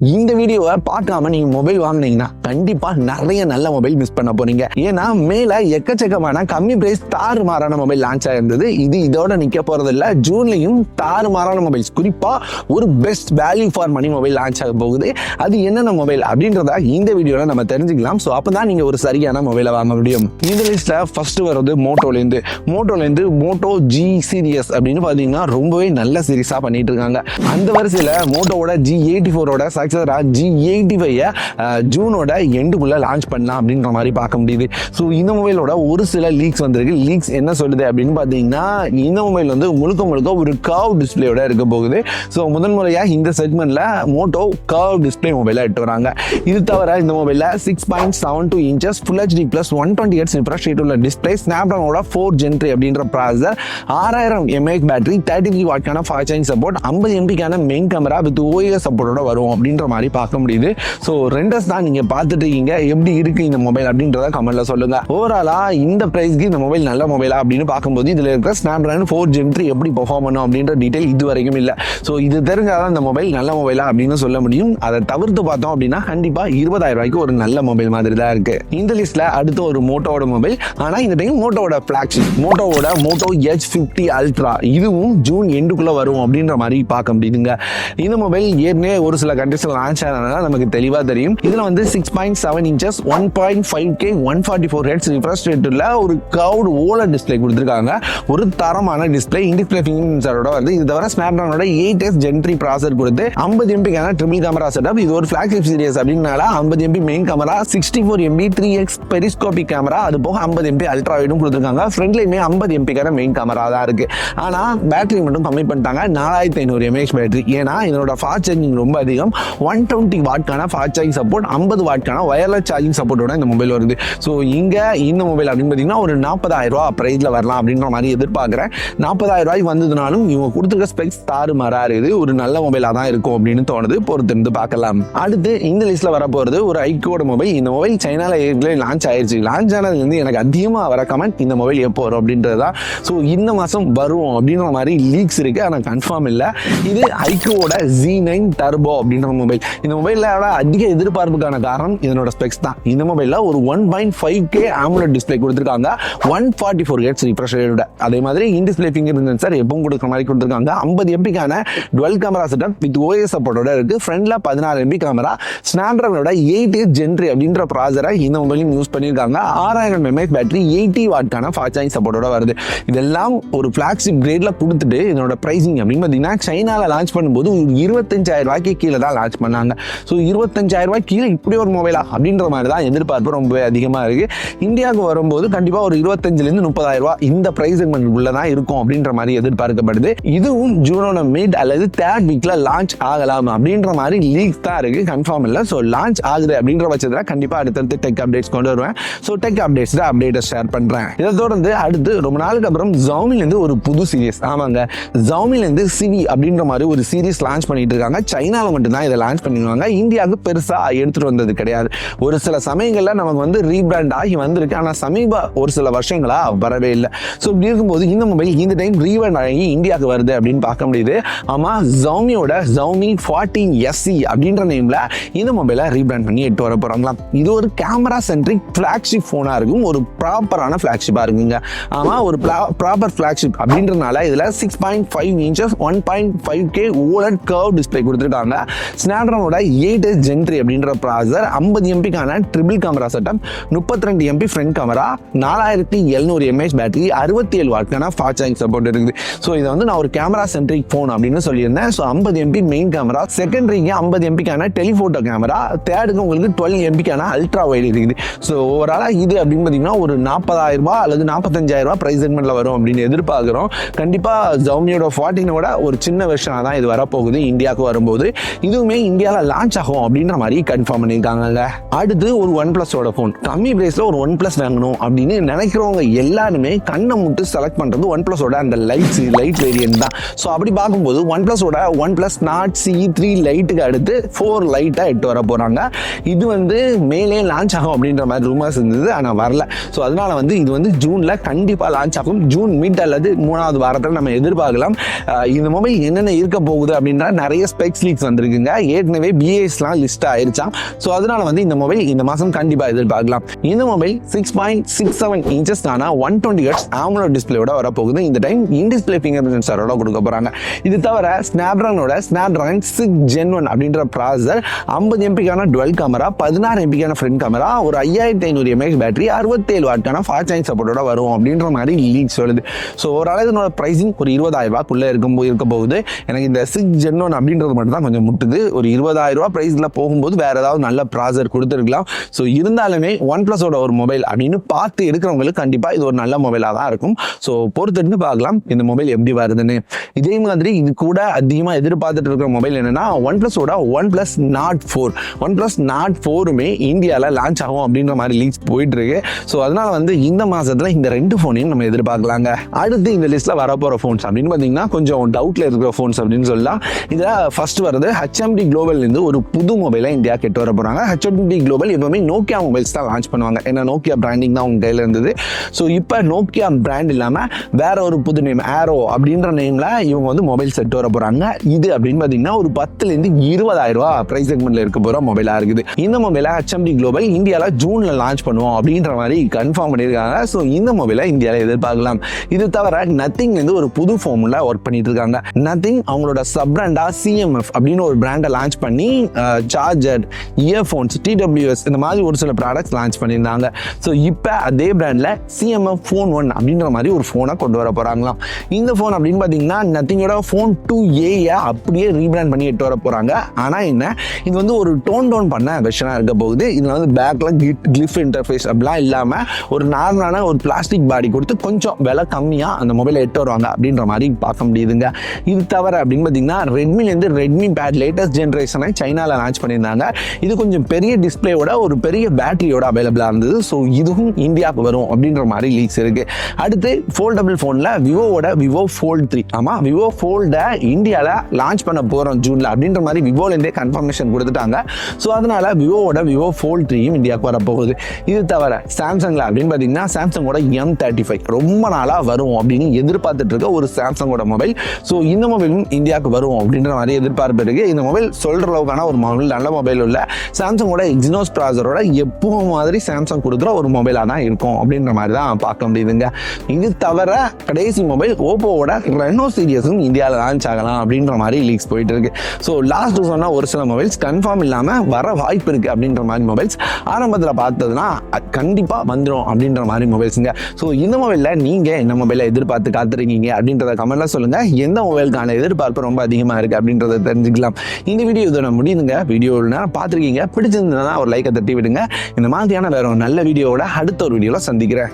இந்த வீடியோவை பார்க்காம நீங்க மொபைல் வாங்குனீங்கன்னா கண்டிப்பா நிறைய நல்ல மொபைல் மிஸ் பண்ண போறீங்க. ஏன்னா மேல எக்கச்சக்கமான கம்மி பிரைஸ் தாறுமாறான மொபைல் லான்ச் ஆயிருந்தது. இது இதோட நிக்க போறது இல்ல ஜூன்லயும் தாறுமாறான மொபைல்ஸ் குறிப்பா ஒரு best value for money mobile launch ஆக போகுது. அது என்னென்ன மொபைல் அப்படின்றத இந்த வீடியோல நம்ம தெரிஞ்சுக்கலாம். ஸோ அப்பதான் நீங்க ஒரு சரியான மொபைலை வாங்க முடியும். இந்த லிஸ்ட்ல ஃபர்ஸ்ட் வர்றது மோட்டோலேருந்து மோட்டோலேருந்து மோட்டோ ஜி சீரியஸ் அப்படின்னு பார்த்தீங்கன்னா ரொம்பவே நல்ல சீரியஸா பண்ணிட்டு இருக்காங்க. அந்த வரிசையில் மோட்டோவோட ஜி எயிட்டி ஃபோரோட ஆக்சரா ஜி எயிட்டி ஃபைவை ஜூனோட எண்டுக்குள்ள லான்ச் பண்ணலாம் அப்படின்ற மாதிரி பார்க்க முடியுது. ஸோ இந்த மொபைலோட ஒரு சில லீக்ஸ் வந்திருக்கு. லீக்ஸ் என்ன சொல்லுது அப்படின்னு பார்த்தீங்கன்னா இந்த மொபைல் வந்து முழுக்க முழுக்க ஒரு கர்வ் டிஸ்பிளேயோட இருக்க போகுது. ஸோ முதன் முறையாக இந்த செக்மெண்ட்டில் மோட்டோ கர்வ் டிஸ்பிளே மொபைலாக எட்டு வராங்க. இது தவிர இந்த மொபைலில் six point seven two inches full HD plus one twenty eight refresh rate உள்ள டிஸ்பிளே ஸ்னாப்ட்ராகனோட ஃபோர் ஜென்ட்ரி அப்படின்ற ப்ராசர் ஆறாயிரம் எம்ஏஹெச் பேட்டரி தேர்ட்டி த்ரீ வாட்கான ஃபாஸ்ட் சார்ஜிங் சப்போர்ட் ஐம்பது எம்பிக்கான மெயின் கேமரா வித் ஓஎஸ் சப்போர்ட்டோட வரும் அப்படின்னு அப்படின்ற மாதிரி பார்க்க முடியுது. ஸோ ரெண்டஸ் தான் நீங்கள் பார்த்துட்டு இருக்கீங்க எப்படி இருக்கு இந்த மொபைல் அப்படின்றத கமெண்ட்ல சொல்லுங்க. ஓவராலா இந்த பிரைஸ்க்கு இந்த மொபைல் நல்ல மொபைலா அப்படின்னு பார்க்கும்போது இதில் இருக்கிற ஸ்னாப்ட்ராகன் ஃபோர் ஜென்ட்ரி எப்படி பர்ஃபார்ம் பண்ணும் அப்படின்ற டீடைல் இது வரைக்கும் இல்லை. ஸோ இது தெரிஞ்சாதான் இந்த மொபைல் நல்ல மொபைலா அப்படின்னு சொல்ல முடியும். அதை தவிர்த்து பார்த்தோம் அப்படின்னா கண்டிப்பா இருபதாயிரம் ரூபாய்க்கு ஒரு நல்ல மொபைல் மாதிரி தான் இருக்கு. இந்த லிஸ்ட்ல அடுத்து ஒரு மோட்டோவோட மொபைல் ஆனா இந்த டைம் மோட்டோவோட ஃபிளாக்ஷிப் மோட்டோவோட மோட்டோ எச் ஃபிஃப்டி அல்ட்ரா இதுவும் ஜூன் எண்டுக்குள்ள வரும் அப்படின்ற மாதிரி பார்க்க முடியுதுங்க. இந்த மொபைல் ஏற்கனவே ஒரு சில கண்ட்ரிஸ்ல லான்ச் ஆனதுனால நமக்கு தெளிவா தெரியும். இதில் வந்து six point seven inches one point five K one forty four hertz refresh ரேட்டுல ஒரு கவுட் ஓல டிஸ்பிளே கொடுத்துருக்காங்க. ஒரு தரமான டிஸ்பிளே இன்டிஸ்பிளே ஃபிங்கரோட வந்து இது தவிர ஸ்னாப்டானோட எயிட் எஸ் ஜென்ட்ரி ப்ராசர் கொடுத்து ஐம்பது எம்பிக்கான ட்ரிபிள் கேமரா செட்டப் இது ஒரு ஃபிளாக்ஷிப் சீரியஸ் அப்படின்னால ஐம்பது MP main camera sixty four MP three X periscopic camera அது போக ஐம்பது எம்பி அல்ட்ரா வைடும் கொடுத்துருக்காங்க. ஃப்ரண்ட்லையுமே ஐம்பது எம்பிக்கான மெயின் கேமரா தான் இருக்கு. ஆனால் பேட்டரி மட்டும் கம்மி பண்ணிட்டாங்க. நாலாயிரத்தி ஐநூறு எம்ஏஹெச் பேட்டரி ஏன்னா இதனோட ஃபாஸ்ட் சார்ஜிங் ரொம்ப அதிகம். ஒன் டுவெண்ட்டி வாட்கான ஃபாஸ்ட் சார்ஜிங் சப்போர்ட் ஐம்பது வாட்கான ஒயர்லெஸ் சார்ஜிங் சப்போர்ட்டோட இந்த மொபைல் வருது. ஸோ இங்கே இந்த மொபைல் அப்படின்னு பார்த்தீங்கன்னா ஒரு நாற்பதாயிரம் ரூபா ப்ரைஸில் வரலாம் அப்படின்ற மாதிரி எதிர்பார்க்குறேன். நாற்பதாயிரம் ரூபாய்க்கு வந்ததுனாலும் இவங்க கொடுத்துருக்க ஸ்பெக்ஸ் தாறு இது ஒரு நல்ல மொபைலாக தான் இருக்கும் அப்படின்னு தோணுது. பொறுத்திருந்து பார்க்கலாம். அடுத்து இந்த லிஸ்ட்டில் வர ஒரு ஐக்கோட மொபைல் இந்த மொபைல் சைனாவில் ஏற்கனவே லான்ச் ஆயிடுச்சு லான்ச் ஆனதுலேருந்து எனக்கு அதிகமாக வர கமெண்ட் இந்த மொபைல் எப்போ வரும் அப்படின்றது தான். ஸோ இந்த மாதம் வரும் அப்படின்ற மாதிரி லீக்ஸ் இருக்குது ஆனால் கன்ஃபார்ம் இல்லை. இது ஐக்கோட ஜி நைன் டர்போ அப்படின்ற மொபைல் இந்த மொபைலில் அதிக எதிர்பார்ப்புக்கான காரணம் இதனோட ஸ்பெக்ஸ் தான். இந்த மொபைலில் ஒரு one point five K AMOLED display கொடுத்துருக்காங்க. One forty four hertz refresh ரேட்டோட அதே மாதிரி இன் டிஸ்பிளே ஃபிங்கர் சென்சர் எப்பவும் கொடுக்குற மாதிரி கொடுத்துருக்காங்க. ஐம்பது எம்பிக்கான dual camera setup with OS சப்போர்ட்டோட இருக்குது ஃப்ரண்டில் பதினாறு எம்பி கேமரா ஸ்னாப்ட்ராகனோட எயிட் எஸ் ஜென்ட்ரி அப்படின்ற ப்ராசரை இந்த மொபைலையும் யூஸ் பண்ணியிருக்காங்க. ஆறாயிரம் எம்ஏஹெச் பேட்டரி எயிட்டி வாட்கான ஃபாஸ்ட் சார்ஜிங் சப்போர்ட்டோட வருது. இதெல்லாம் ஒரு ஃப்ளாக்ஷிப் கிரேடில் கொடுத்துட்டு இதனோட பிரைசிங் அப்படின்னு பார்த்தீங்கன்னா சைனால லான்ச் பண்ணும்போது ஒரு இருபத்தஞ்சாயிரம் ரூபாய்க்கு கீழே தான் லான்ச் பண்ணாங்க. ஸோ இருபத்தஞ்சாயிரம் ரூபாய் கீழே இப்படி ஒரு மொபைலா அப்படின்ற மாதிரி தான் எதிர்பார்ப்பு ரொம்பவே அதிகமாக இருக்கு. இந்தியாவுக்கு வரும்போது கண்டிப்பாக ஒரு இருபத்தஞ்சிலேருந்து முப்பதாயிரம் ரூபாய் இந்த பிரைஸ் உள்ள தான் இருக்கும் அப்படின்ற மாதிரி எதிர்பார்க்கப்படுது. இதுவும் ஜூனோட மிட் அல்லது தேர்ட் வீக்ல லான்ச் ஆகலாம் அப்படின்ற மாதிரி லீக் தான் இருக்கு. கன்ஃபார்ம் இல்லை. ஸோ லான்ச் ஆகுது அப்படின்ற பட்சத்தில் கண்டிப்பாக அடுத்தடுத்து டெக் அப்டேட்ஸ் கொண்டு வருவேன். ஸோ டெக் அப்டேட்ஸ் அப்டேட்டை ஷேர் பண்ணுறேன் இதை தொடர்ந்து அடுத்து ரொம்ப நாளுக்கு அப்புறம் ஜவுமிலேருந்து ஒரு புது சீரிஸ் ஆமாங்க. ஜவுமிலேருந்து சிவி அப்படின்ற மாதிரி ஒரு சீரிஸ் லான்ச் பண்ணிட்டு இருக்காங்க. சைனாவில் மட்டும்தான் இதை லான்ச் பண்ணிடுவாங்க இந்தியாவுக்கு பெருசாக எடுத்துகிட்டு வந்தது கிடையாது. ஒரு சில சமயங்களில் நமக்கு வந்து ரீபிராண்ட் ஆகி வந்திருக்கு. ஆனால் சமீப ஒரு சில வருஷங்களாக வரவே இல்லை. ஸோ இப்படி இருக்கும்போது இந்த மொபைல் இந்த டைம் ரீபிராண்ட் ஆகி இந்தியாவுக்கு வருது அப்படின்னு பார்க்க முடியுது. ஆமாம் ஜவுமியோட ஜவுமி ஃபார்ட்டீன் எஸ்சி அப்படின்ற நேமில் இந்த மொபைலை ரீபிராண்ட் பண்ணி எட்டு வர போகிறாங்களாம் இது ஒரு கேமரா சென்ட்ரிக் ஃப்ளாக்ஷிப் ஃபோனாக இருக்கும். ஒரு ப்ராப்பரான ஃப்ளாக்ஷிப்பாக இருக்குங்க. ஆமாம் ஒரு ப்ராப்பர் ஃப்ளாக்ஷிப் அப்படின்றனால இதில் six point five inches one point five K OLED curve display கொடுத்துருக்காங்க. ஸ்னாப்ட்ராகனோட எயிட் எஸ் ஜென்ட்ரி அப்படின்ற ப்ராசர் ஐம்பது எம்பிக்கான ட்ரிபிள் கேமரா செட்டப் முப்பத்தி ரெண்டு எம்பி ஃப்ரண்ட் கேமரா நாலாயிரத்தி எழுநூறு எம்ஏஹெச் பேட்டரி அறுபத்தி ஏழு வாட்கான ஃபாஸ்ட் சார்ஜிங் சப்போர்ட் இருக்குது. ஸோ இதை வந்து நான் ஒரு கேமரா சென்ட்ரிக் ஃபோன் அப்படின்னு சொல்லியிருந்தேன். ஸோ ஐம்பது எம்பி மெயின் கேமரா செகண்டரிக்கு ஐம்பது எம்பிக்கான டெலிஃபோட்டோ கேமரா தேர்டுக்கு உங்களுக்கு டுவெல் எம்பிக்கான அல்ட்ரா வைட் இருக்குது. ஸோ ஓவராலாக இது அப்படின்னு பார்த்தீங்கன்னா ஒரு நாற்பதாயிரம் ரூபாய் அல்லது நாற்பத்தஞ்சாயிரம் ரூபாய் ப்ரைஸ் செக்மெண்ட்டில் வரும் அப்படின்னு எதிர்பார்க்குறோம். கண்டிப்பாக ஜவுமியோட ஃபார்ட்டினோட ஒரு சின்ன வெர்ஷனாக தான் இது வரப்போகுது இந்தியாவுக்கு வரும்போது. இதுவுமே இந்தியாவில் லான்ச் ஆகும் அப்படின்ற மாதிரி கன்ஃபார்ம் பண்ணியிருக்காங்கல்ல. அடுத்து ஒரு ஒன் பிளஸோட ஃபோன் கம்மி பிரைஸில் ஒரு ஒன் பிளஸ் வாங்கணும் அப்படின்னு நினைக்கிறவங்க எல்லாருமே கண்ணை முட்டு செலக்ட் பண்ணுறது ஒன் பிளஸோட அந்த லைட்ஸ் லைட் வேரியன்ட் தான். ஸோ அப்படி பார்க்கும்போது one பிளஸோட one plus Nord C three லைட்டுக்கு அடுத்து ஃபோர் லைட்டாக எட்டு வர போகிறாங்க இது வந்து மேலே லான்ச் ஆகும் அப்படின்ற மாதிரி ரூமர்ஸ் இருந்தது ஆனால் வரல. ஸோ அதனால வந்து இது வந்து ஜூனில் கண்டிப்பாக லான்ச் ஆகும். ஜூன் மிட் அல்லது மூணாவது வாரத்தில் நம்ம எதிர்பார்க்கலாம். இந்த மொபைல் என்னென்ன இருக்க போகுது அப்படின்ற நிறைய ஸ்பெக்ஸ் லீக்ஸ் வந்திருக்குங்க. ஏற்கனவே பிஏஸ்லாம் லிஸ்ட் ஆயிருச்சாம் ஸோ அதனால வந்து இந்த மொபைல் இந்த மாதம் கண்டிப்பாக எதிர்பார்க்கலாம். இந்த mobile six point six seven inches தானா? ஒன் டுவெண்ட்டி ஹர்ட்ஸ் ஆமலோ டிஸ்பிளேயோட வரப்போகுது. இந்த time in display finger print சென்சாரோட கொடுக்க போகிறாங்க இது தவிர ஸ்னாப்ட்ராகனோட ஸ்னாப்ட்ராகன் சிக்ஸ் ஜென் ஒன் அப்படின்ற ப்ராசர் ஐம்பது எம்பிக்கான டுவெல் கேமரா பதினாறு எம்பிக்கான ஃப்ரண்ட் கேமரா ஒரு ஐயாயிரத்தி ஐநூறு எம்ஏஹெச் பேட்டரி அறுபத்தேழு வாட்டான ஃபாஸ்ட் சார்ஜ் சப்போர்ட்டோட வரும் அப்படின்ற மாதிரி லீக் சொல்லுது. ஸோ ஓரளவு இதனோட ப்ரைஸிங் ஒரு இருபதாயிரம் ரூபாய்க்குள்ளே இருக்கும் இருக்க போகுது. எனக்கு இந்த சிக்ஸ் ஜென் ஒன் அப்படின்றது மட்டும் தான் கொஞ்சம் முட்டுது. ஒரு இருபதாயிரம் ரூபா ப்ரைஸில் போகும்போது வேறு ஏதாவது நல்ல ப்ராசர் கொடுத்துருக்கலாம். ஸோ இருந்தாலுமே ஒன் ப்ளஸோட ஒரு மொபைல் அப்படின்னு பார்த்து எடுக்கிறவங்களுக்கு கண்டிப்பாக இது ஒரு நல்ல மொபைலாக தான் இருக்கும். ஸோ பொறுத்தெடுத்து பார்க்கலாம் இந்த மொபைல் எப்படி வருதுன்னு. இதே மாதிரி இது கூட அதிகமாக எதிர்பார்த்துட்டு இருக்கிற மொபைல் என்னென்னா one ப்ளஸோட one plus Nord four one plus Nord ஃபோருமே இந்தியாவில் லான்ச் ஆகும் அப்படின்ற மாதிரி லீக்ஸ் போயிட்டு இருக்கு ஸோ அதனால் வந்து இந்த மாதத்தில் இந்த ரெண்டு ஃபோனையும் நம்ம எதிர்பார்க்கலாங்க. அடுத்து இந்த லிஸ்ட்டில் வரப்போகிற ஃபோன்ஸ் அப்படின்னு பார்த்தீங்கன்னா கொஞ்சம் டவுட்டில் இருக்கிற ஃபோன்ஸ் அப்படின்னு சொல்லலாம். இதில் ஃபர்ஸ்ட் வருது ஹெச்எம்டி குளோபல் இருந்து ஒரு புது மொபைலை இந்தியா கெட்டு வர போறாங்க. ஹெச்எம்டி குளோபல் எப்பவுமே நோக்கியா மொபைல்ஸ் தான் லான்ச் பண்ணுவாங்க. ஏன்னா நோக்கியா பிராண்டிங் தான் அவங்க கையில் இருந்தது. ஸோ இப்போ நோக்கியா பிராண்ட் இல்லாம வேற ஒரு புது நேம் ஆரோ அப்படின்ற நேம்ல இவங்க வந்து மொபைல் செட் வர போறாங்க. இது அப்படின்னு பார்த்தீங்கன்னா ஒரு பத்துலேருந்து இருபதாயிரம் ரூபா ப்ரைஸ் செக்மெண்ட்ல இருக்க போகிற மொபைலாக இருக்குது. இந்த மொபைலை ஹெச்எம்டி குளோபல் இந்தியாவில் ஜூனில் லான்ச் பண்ணுவோம் அப்படின்ற மாதிரி கன்ஃபார்ம் பண்ணியிருக்காங்க. ஸோ இந்த மொபைலை இந்தியாவில் எதிர்பார்க்கலாம். இது தவிர நத்திங் வந்து ஒரு புது ஃபார்முலா ஒர்க் பண்ணிட்டு இருக்காங்க. நத்திங் அவங்களோட சப் பிராண்டா சிஎம்எஃப் அப்படின்னு ஒரு பிராண்டை லான்ச் பண்ணி சார்ஜர் இயர்ஃபோன்ஸ் டிடபிள்யூஎஸ் இந்த மாதிரி ஒரு சில ப்ராடக்ட்ஸ் லான்ச் பண்ணியிருந்தாங்க. ஸோ இப்போ அதே பிராண்டில் சிஎம்எஃப் ஃபோன் ஒன் அப்படின்ற மாதிரி ஒரு ஃபோனை கொண்டு வர போகிறாங்களாம் இந்த ஃபோன் அப்படின்னு பார்த்தீங்கன்னா நத்திங்கோட ஃபோன் டூ ஏயை அப்படியே ரீபிராண்ட் பண்ணி எட்டு வர போகிறாங்க ஆனால் என்ன இது வந்து ஒரு டோன் டவுன் பண்ண வெர்ஷனாக இருக்க போகுது. இதில் வந்து பேக்கில் கிட் கிளிஃப் இன்டர்ஃபேஸ் அப்படிலாம் இல்லாமல் ஒரு நார்மலான ஒரு பிளாஸ்டிக் பாடி கொடுத்து கொஞ்சம் விலை கம்மியாக அந்த மொபைலை எட்டு வருவாங்க அப்படின்ற மாதிரி பார்க்க முடியுதுங்க. இது தவிர அப்படின்னு பார்த்தீங்கன்னா ரெட்மிலேருந்து ரெட்மி பேட் லேட்டஸ்ட் ஜென் ஜென்ரேஷனை சைனாவில் லான்ச் பண்ணியிருந்தாங்க. இது கொஞ்சம் பெரிய டிஸ்பிளேயோட ஒரு பெரிய பேட்டரியோட அவைலபிளாக இருந்தது. ஸோ இதுவும் இந்தியாவுக்கு வரும் அப்படின்ற மாதிரி லீக்ஸ் இருக்குது அடுத்து ஃபோல்டபிள் ஃபோனில் விவோவோட விவோ ஃபோல்ட் த்ரீ ஆமாம் விவோ ஃபோல்டை இந்தியாவில் லான்ச் பண்ண போகிறோம் ஜூனில் அப்படின்ற மாதிரி விவோலேருந்தே கன்ஃபர்மேஷன் கொடுத்துட்டாங்க. ஸோ அதனால் விவோவோட விவோ ஃபோல்ட் த்ரீயும் இந்தியாவுக்கு வரப்போகுது இது தவிர சாம்சங்கில் அப்படின்னு பார்த்தீங்கன்னா சாம்சங்கோட எம் தேர்ட்டி ஃபைவ் ரொம்ப நாளாக வரும் அப்படின்னு எதிர்பார்த்துட்டு இருக்க ஒரு சாம்சங்கோட மொபைல் ஸோ இந்த மொபைலும் இந்தியாவுக்கு வரும் அப்படின்ற மாதிரி எதிர்பார்ப்பு இருக்குது இந்த மொபைல் சொல்கிற அளவுக்கான ஒரு மொபைல் நல்ல மொபைல் உள்ள சாம்சங்கோட எக்ஸினோஸ் ப்ராசரோட எப்பவும் மாதிரி சாம்சங் கொடுக்குற ஒரு மொபைலாக தான் இருக்கும் அப்படின்ற மாதிரி தான் பார்க்க முடியுதுங்க. இது தவிர கடைசி மொபைல் ஓப்போவோட ரெனோ சீரியஸும் இந்தியாவில் லான்ச் ஆகலாம் அப்படின்ற மாதிரி லீக்ஸ் போயிட்டு இருக்கு. ஸோ லாஸ்ட் சொன்னால் ஒரு சில மொபைல்ஸ் கன்ஃபார்ம் இல்லாமல் வர வாய்ப்பு இருக்குது அப்படின்ற மாதிரி மொபைல்ஸ் ஆரம்பத்தில் பார்த்ததுன்னா கண்டிப்பாக வந்துடும் அப்படின்ற மாதிரி மொபைல்ஸுங்க ஸோ இந்த மொபைலில் நீங்கள் என்ன மொபைலை எதிர்பார்த்து காத்திருக்கீங்க அப்படின்றத கமெண்ட்லாம் சொல்லுங்கள் எந்த மொபைலுக்கான எதிர்பார்ப்பு ரொம்ப அதிகமாக இருக்குது அப்படின்றத தெரிஞ்சுக்கலாம். இந்த வீடியோ இதோட முடியுதுங்க. வீடியோ பார்த்துருக்கீங்க. பிடிச்சிருந்ததுன்னா ஒரு லைக்கை தட்டி விடுங்க. இந்த மாதிரியான வேற ஒரு நல்ல வீடியோவோட அடுத்த ஒரு வீடியோவில் சந்திக்கிறேன்.